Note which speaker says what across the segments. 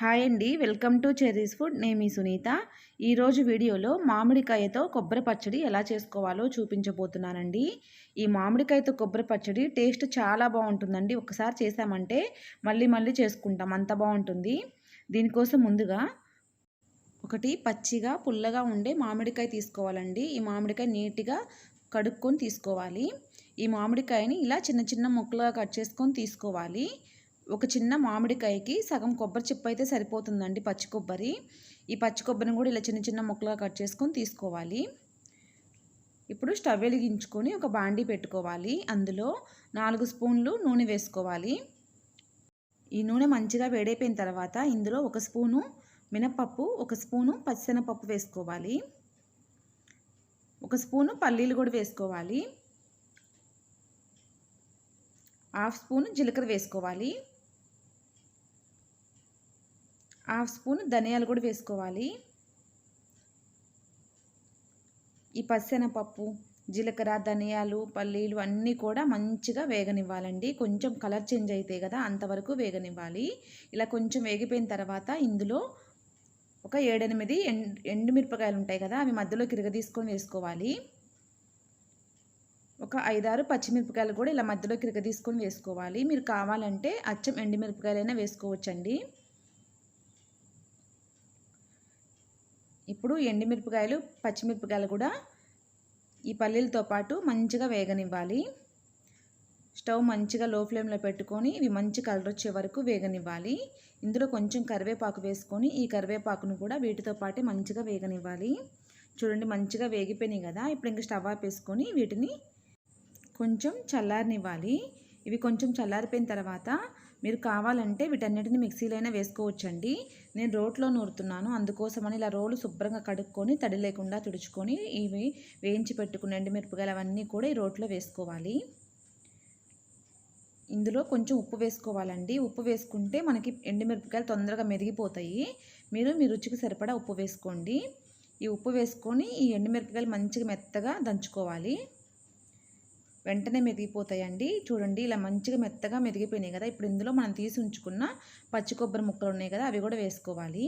Speaker 1: Hi అండి. Welcome to Cherry's food. నేను మీ సునీత. ఈరోజు వీడియోలో మామిడికాయతో కొబ్బరి పచ్చడి ఎలా చేసుకోవాలో చూపించబోతున్నానండి. ఈ మామిడికాయతో కొబ్బరి పచ్చడి టేస్ట్ చాలా బాగుంటుందండి. ఒకసారి చేసామంటే మళ్ళీ మళ్ళీ చేసుకుంటాం. అంత బాగుంటుంది. దీనికోసం ముందుగా ఒకటి పచ్చిగా పుల్లగా ఉండే మామిడికాయ తీసుకోవాలండి. ఈ మామిడికాయ నీట్గా కడుక్కొని తీసుకోవాలి. ఈ మామిడికాయని ఇలా చిన్న చిన్న ముక్కలుగా కట్ చేసుకొని తీసుకోవాలి. ఒక చిన్న మామిడికాయకి సగం కొబ్బరి చిప్ప అయితే సరిపోతుందండి పచ్చి కొబ్బరి. ఈ పచ్చి కొబ్బరిని కూడా ఇలా చిన్న చిన్న ముక్కలుగా కట్ చేసుకొని తీసుకోవాలి. ఇప్పుడు స్టవ్ వెలిగించుకొని ఒక బాండీ పెట్టుకోవాలి. అందులో నాలుగు స్పూన్లు నూనె వేసుకోవాలి. ఈ నూనె మంచిగా వేడైపోయిన తర్వాత ఇందులో ఒక స్పూను మినపప్పు ఒక స్పూను పచ్చిశనగపప్పు వేసుకోవాలి. ఒక స్పూను పల్లీలు కూడా వేసుకోవాలి. హాఫ్ స్పూను జీలకర్ర వేసుకోవాలి. హాఫ్ స్పూన్ ధనియాలు కూడా వేసుకోవాలి. ఈ పప్పు జీలకర్ర ధనియాలు పల్లీలు అన్నీ కూడా మంచిగా వేగనివ్వాలండి. కొంచెం కలర్ చేంజ్ అయితే కదా అంతవరకు వేగనివ్వాలి. ఇలా కొంచెం వేగిపోయిన తర్వాత ఇందులో ఒక ఏడెనిమిది ఎండు ఎండుమిరపకాయలు ఉంటాయి కదా అవి మధ్యలో తీసుకొని వేసుకోవాలి. ఒక ఐదారు పచ్చిమిరపకాయలు కూడా ఇలా మధ్యలో తీసుకొని వేసుకోవాలి. మీరు కావాలంటే అచ్చం ఎండుమిరపకాయలైనా వేసుకోవచ్చండి. ఇప్పుడు ఎండుమిరపకాయలు పచ్చిమిరపకాయలు కూడా ఈ పల్లీలతో పాటు మంచిగా వేగనివ్వాలి. స్టవ్ మంచిగా లో ఫ్లేమ్లో పెట్టుకొని ఇవి మంచి కలర్ వచ్చే వరకు వేగనివ్వాలి. ఇందులో కొంచెం కరివేపాకు వేసుకొని ఈ కరివేపాకును కూడా వీటితో పాటు మంచిగా వేగనివ్వాలి. చూడండి మంచిగా వేగిపోయినాయి కదా. ఇప్పుడు ఇంకా స్టవ్ ఆపేసుకొని వీటిని కొంచెం చల్లారనివ్వాలి. ఇవి కొంచెం చల్లారిపోయిన తర్వాత మీరు కావాలంటే వీటన్నిటిని మిక్సీలైనా వేసుకోవచ్చండి. నేను రోట్లో నూరుతున్నాను. అందుకోసమని ఇలా రోలు శుభ్రంగా కడుక్కొని తడి లేకుండా తుడుచుకొని ఇవి వేయించి పెట్టుకున్న ఎండుమిరపకాయలు అవన్నీ కూడా ఈ రోట్లో వేసుకోవాలి. ఇందులో కొంచెం ఉప్పు వేసుకోవాలండి. ఉప్పు వేసుకుంటే మనకి ఎండుమిరపకాయలు తొందరగా మెరిగిపోతాయి. మీరు మీ రుచికి సరిపడా ఉప్పు వేసుకోండి. ఈ ఉప్పు వేసుకొని ఈ ఎండుమిరపకాయలు మంచిగా మెత్తగా దంచుకోవాలి. వెంటనే మెదిగిపోతాయండి. చూడండి ఇలా మంచిగా మెత్తగా మెదిగిపోయినాయి కదా. ఇప్పుడు ఇందులో మనం తీసి ఉంచుకున్న పచ్చి కొబ్బరి ముక్కలు ఉన్నాయి కదా అవి కూడా వేసుకోవాలి.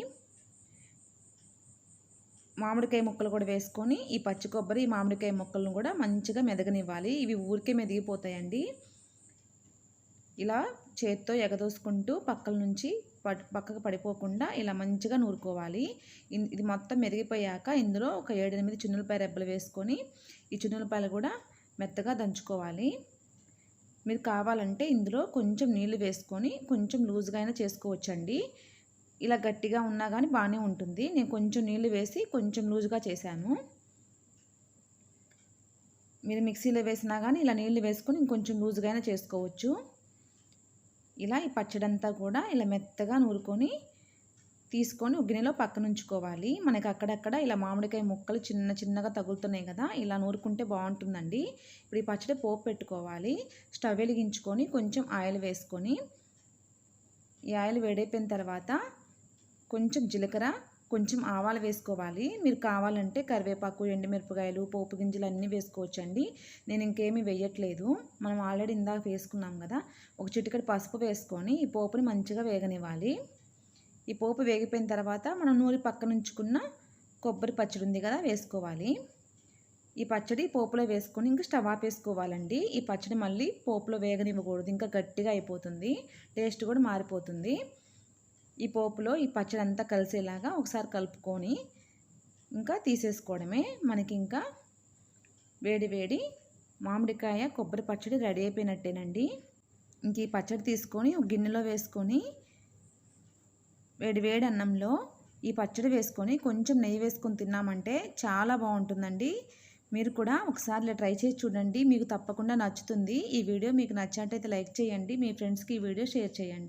Speaker 1: మామిడికాయ ముక్కలు కూడా వేసుకొని ఈ పచ్చి కొబ్బరి ఈ మామిడికాయ ముక్కలను కూడా మంచిగా మెదగనివ్వాలి. ఇవి ఊరికే మెదిగిపోతాయండి. ఇలా చేత్తో ఎగదోసుకుంటూ పక్కల నుంచి పక్కకు పడిపోకుండా ఇలా మంచిగా నూరుకోవాలి. ఇది మొత్తం మెదిగిపోయాక ఇందులో ఒక ఏడెనిమిది చున్నులపాయ రెబ్బలు వేసుకొని ఈ చున్నులపాయలు కూడా మెత్తగా దంచుకోవాలి. మీరు కావాలంటే ఇందులో కొంచెం నీళ్ళు వేసుకొని కొంచెం లూజ్గా అయినా చేసుకోవచ్చండి. ఇలా గట్టిగా ఉన్నా కానీ బాగానే ఉంటుంది. నేను కొంచెం నీళ్ళు వేసి కొంచెం లూజ్గా చేశాను. మీరు మిక్సీలో వేసినా కానీ ఇలా నీళ్ళు వేసుకొని ఇంకొంచెం లూజ్గా అయినా చేసుకోవచ్చు. ఇలా ఈ పచ్చడంతా కూడా ఇలా మెత్తగా నూరుకొని తీసుకొని గిన్నెలో పక్కన ఉంచుకోవాలి మనకి అక్కడక్కడ ఇలా మామిడికాయ ముక్కలు చిన్న చిన్నగా తగులుతున్నాయి కదా ఇలా నూరుకుంటే బాగుంటుందండి. ఇప్పుడు ఈ పచ్చడి పోపు పెట్టుకోవాలి. స్టవ్ వెలిగించుకొని కొంచెం ఆయిల్ వేసుకొని ఈ ఆయిల్ వేడైపోయిన తర్వాత కొంచెం జీలకర్ర కొంచెం ఆవాలు వేసుకోవాలి. మీరు కావాలంటే కరివేపాకు ఎండుమిరపకాయలు పోపు గింజలు అన్నీ వేసుకోవచ్చండి. నేను ఇంకేమీ వేయట్లేదు. మనం ఆల్రెడీ ఇందాక వేసుకున్నాం కదా ఒక చిటికడి పసుపు వేసుకొని ఈ పోపుని మంచిగా వేగనివ్వాలి. ఈ పోపు వేగిపోయిన తర్వాత మనం నూరి పక్కన ఉంచుకున్న కొబ్బరి పచ్చడి ఉంది కదా వేసుకోవాలి. ఈ పచ్చడి పోపులో వేసుకొని ఇంకా స్టవ్ ఆపేసుకోవాలండి. ఈ పచ్చడి మళ్ళీ పోపులో వేగనివ్వకూడదు. ఇంకా గట్టిగా అయిపోతుంది. టేస్ట్ కూడా మారిపోతుంది. ఈ పోపులో ఈ పచ్చడి అంతా కలిసేలాగా ఒకసారి కలుపుకొని ఇంకా తీసేసుకోవడమే. మనకి ఇంకా వేడి వేడి మామిడికాయ కొబ్బరి పచ్చడి రెడీ అయిపోయినట్టేనండి. ఇంక ఈ పచ్చడి తీసుకొని ఒక గిన్నెలో వేసుకొని వేడి వేడి అన్నంలో ఈ పచ్చడి వేసుకొని కొంచెం నెయ్యి వేసుకొని తిన్నామంటే చాలా బాగుంటుందండి. మీరు కూడా ఒకసారి ఇలా ట్రై చేసి చూడండి. మీకు తప్పకుండా నచ్చుతుంది. ఈ వీడియో మీకు నచ్చినట్టయితే లైక్ చేయండి. మీ ఫ్రెండ్స్కి ఈ వీడియో షేర్ చేయండి.